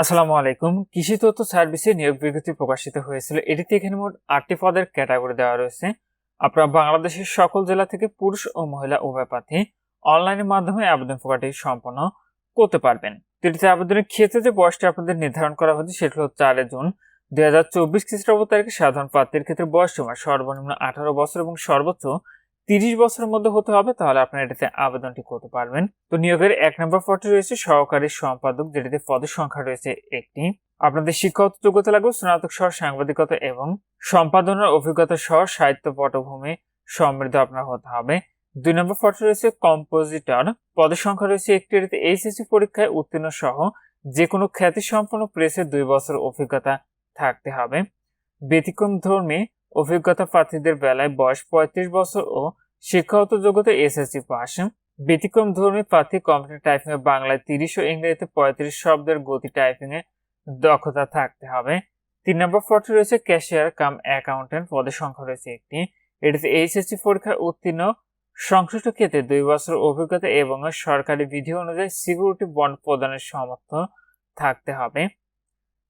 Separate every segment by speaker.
Speaker 1: আসসালামু আলাইকুম। কৃষি তথ্য সার্ভিসে নিয়োগ বিজ্ঞপ্তি প্রকাশিত হয়েছিল। এটিতে এখানে মোট আটটি পদের ক্যাটাগরি দেওয়া রয়েছে। আপনারা বাংলাদেশের সকল জেলা থেকে পুরুষ ও মহিলা উভয় প্রার্থী অনলাইনের মাধ্যমে আবেদন প্রক্রিয়াটি সম্পন্ন করতে পারবেন। এটিতে আবেদনের ক্ষেত্রে যে বয়সটি আপনাদের নির্ধারণ করা হয়েছে সেটি হলো চারে জুন দুই হাজার চব্বিশ খ্রিস্টাব্দ তারিখে সাধারণ প্রার্থীর ক্ষেত্রে বয়স সীমা সর্বনিম্ন আঠারো বছর এবং সর্বোচ্চ তিরিশ বছরের মধ্যে হতে হবে, তাহলে আপনারা এটাতে আবেদনটি করতে পারবেন। তো নিয়োগের এক নম্বর পদটি রয়েছে সহকারী সম্পাদক, যেটিতে পদের সংখ্যা রয়েছে একটি। আপনাদের শিক্ষাগত যোগ্যতা লাগবে স্নাতক সহ সাংবাদিকতা এবং সম্পাদনার অভিজ্ঞতা সহ সাহিত্য পটভূমি সমৃদ্ধ আপনার হতে হবে। দুই নম্বর পদটি রয়েছে কম্পোজিটর, পদের সংখ্যা রয়েছে একটি, এটিতে এইচএসসি পরীক্ষায় উত্তীর্ণ সহ যে কোনো খ্যাতিসম্পন্ন প্রেসে দুই বছর অভিজ্ঞতা থাকতে হবে। ব্যতিক্রম ধর্মী অভিজ্ঞতা প্রার্থীদের বেলায় বয়স পঁয়ত্রিশ বছর ও শিক্ষাগত যোগ্যতা এসএসসি পাস ব্যতিক্রম ধর্মী প্রার্থী কম্পিউটার টাইপিং এ বাংলায় তিরিশ ও ইংরেজিতে পঁয়ত্রিশ শব্দের গতি টাইপিং এ দক্ষতা থাকতে হবে। তিন নম্বর পদটি রয়েছে ক্যাশিয়ার কাম অ্যাকাউন্টেন্ট পদের সংখ্যা রয়েছে একটি। এটিতে এইচএসসি পরীক্ষায় উত্তীর্ণ, সংশ্লিষ্ট ক্ষেত্রে দুই বছর অভিজ্ঞতা এবং সরকারি বিধি অনুযায়ী সিকিউরিটি বন্ড প্রদানের সামর্থ্য থাকতে হবে।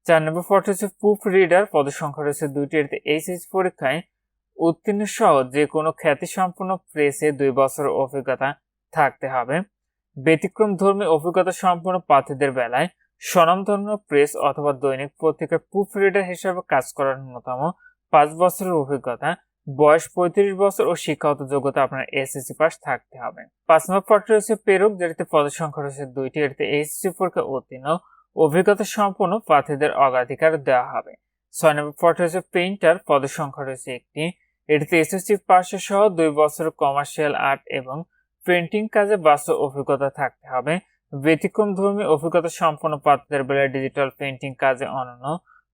Speaker 1: চার নম্বর পদটি হচ্ছে প্রুফ রিডার পদের সংখ্যা রয়েছে দুইটি। এটিতে এইচএসসি পরীক্ষায় উত্তীর্ণ সহ যে কোনো খ্যাতিসম্পন্ন প্রেসে দুই বছর অভিজ্ঞতা থাকতে হবে। ব্যতিক্রম ধর্মী অভিজ্ঞতা সম্পন্ন প্রার্থীদের বেলায় স্বনামধন্য প্রেস অথবা দৈনিক পত্রিকার প্রুফ রিডার হিসেবে কাজ করার ন্যূনতম পাঁচ বছরের অভিজ্ঞতা, বয়স পঁয়ত্রিশ বছর ও শিক্ষাগত যোগ্যতা আপনার এসএসসি পাস থাকতে হবে। পাঁচ নম্বর পদটি রয়েছে পেরুক যেটিতে পদের সংখ্যা রয়েছে দুইটি, এটিতে এইচএসসি পরীক্ষা উত্তীর্ণ। অভিজ্ঞতা সম্পন্ন প্রার্থীদের অগ্রাধিকার দেওয়া হবে। ছয় নম্বর পদটি রয়েছে পেইন্টার, পদের সংখ্যা রয়েছে একটি। এটিতে এসএসসি পাশে সহ দুই বছর কমার্শিয়াল আর্ট এবং প্রিন্টিং কাজে বাস্তব অভিজ্ঞতা থাকতে হবে। ব্যতিক্রম ধর্মী অভিজ্ঞতা সম্পন্ন প্রার্থীদের বেলায় ডিজিটাল পেন্টিং কাজে অনন্য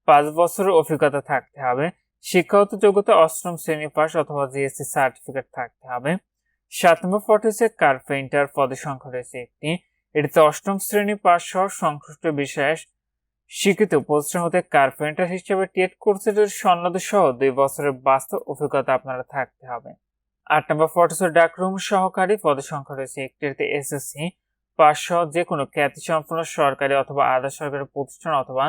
Speaker 1: পাঁচ বছরের অভিজ্ঞতা থাকতে হবে। শিক্ষাগত যোগ্যতা অষ্টম শ্রেণি পাস অথবা জিএসসি সার্টিফিকেট থাকতে হবে। সাত নম্বর পদ হচ্ছে কার্পেন্টার পদের সংখ্যা রয়েছে একটি। এটিতে অষ্টম শ্রেণি পাস সহ সংশ্লিষ্ট বিষয়ে স্বীকৃত প্রতিষ্ঠান হতে কার্পেন্টার হিসেবে টেট কোর্সের সন্ন্যদ সহ দুই বছরের বাস্তব অভিজ্ঞতা আপনারা থাকতে হবে। আট নম্বর ফটোসের ডাকরুম সহকারী পদের সংখ্যা রয়েছে একটিতে এসএসসি সহ যে কোনো খ্যাতিসম্পন্ন সরকারি অথবা আধা সরকারি প্রতিষ্ঠান অথবা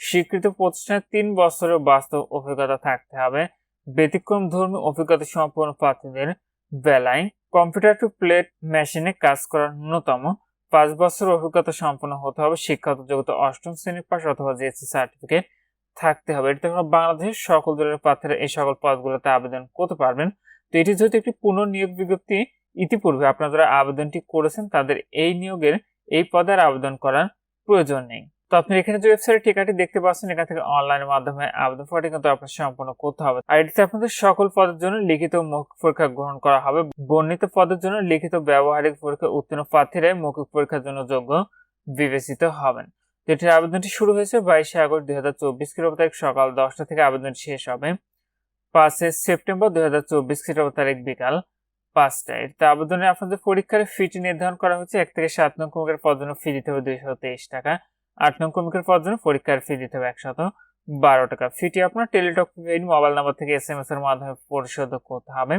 Speaker 1: স্বীকৃত প্রতিষ্ঠানে তিন বছরের বাস্তব অভিজ্ঞতা থাকতে হবে। ব্যতিক্রম ধর্মী অভিজ্ঞতা সম্পন্ন প্রার্থীদের বেলায় কম্পিউটার টু প্লেট মেশিনে কাজ করার ন্যূনতম পাঁচ বছর অভিজ্ঞতা সম্পন্ন হতে হবে, শিক্ষাগত যোগ্যতা অষ্টম শ্রেণির পাশ অথবা জিএসসি সার্টিফিকেট থাকতে হবে। এটি তখন বাংলাদেশের সকল দলের প্রার্থীরা এই সকল পদগুলোতে আবেদন করতে পারবেন। তো এটি যেহেতু একটি পুনর্নিয়োগ বিজ্ঞপ্তি, ইতিপূর্বে আপনারা যারা আবেদনটি করেছেন তাদের এই নিয়োগের এই পদের আবেদন করার প্রয়োজন নেই। তো আপনি এখানে যে ওয়েবসাইটের ঠিকাটি দেখতে পাচ্ছেন, এখান থেকে অনলাইনের মাধ্যমে আবেদন ফর্মটি কিন্তু আপনার সম্পন্ন করতে হবে। আর এটিতে আপনাদের সকল পদের জন্য লিখিত মৌখিক পরীক্ষা গ্রহণ করা হবে। বর্ণিত পদের জন্য লিখিত ব্যবহারিক পরীক্ষা উত্তীর্ণ প্রার্থীরাই মৌখিক পরীক্ষার জন্য যোগ্য বিবেচিত হবেন। তো এটির আবেদনটি শুরু হয়েছে বাইশে আগস্ট দুই হাজার চব্বিশ খ্রিস্টাব্দ তারিখ, সকাল দশটা থেকে আবেদনটি শেষ হবে। পাঁচে সেপ্টেম্বর দুই হাজার চব্বিশ খ্রিস্টাব্দ তারিখ, বিকাল পাঁচটায়। এতে আবেদনে আপনাদের পরীক্ষার ফিটি নির্ধারণ করা হচ্ছে এক থেকে সাত নং কমিকের পদ জন্য ফি দিতে হবে দুইশো তেইশ টাকা। আট নং কমিকের পদ জন্য পরীক্ষার ফি দিতে হবে একশত বারো টাকা। ফিটি আপনার টেলিটক পেইড মোবাইল নাম্বার থেকে এস এম এস এর মাধ্যমে পরিশোধ করতে হবে।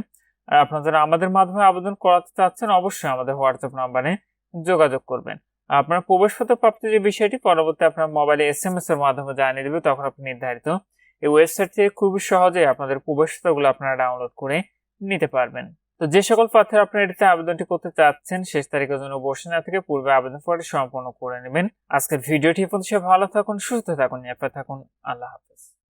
Speaker 1: আর আপনারা যারা আমাদের মাধ্যমে আবেদন করাতে চাচ্ছেন, অবশ্যই আমাদের হোয়াটসঅ্যাপ নাম্বারে যোগাযোগ করবেন। আপনার প্রবেশপত্র প্রাপ্তির যে বিষয়টি, পরবর্তী আপনার মোবাইলে এস এম এস এর মাধ্যমে জানিয়ে দেবে, তখন আপনি নির্ধারিত এই ওয়েবসাইট থেকে খুবই সহজে আপনাদের প্রবেশপত্রগুলো আপনারা ডাউনলোড করে নিতে পারবেন। তো যে সকল প্রার্থীরা আপনারা এটিতে আবেদনটি করতে চাচ্ছেন, শেষ তারিখের জন্য বসে না থেকে পূর্বে আবেদন ফর্মটি সম্পন্ন করে নেবেন। আজকের ভিডিওটি পর্যন্ত। ভালো থাকুন, সুস্থ থাকুন, নিরাপদ থাকুন। আল্লাহ হাফেজ।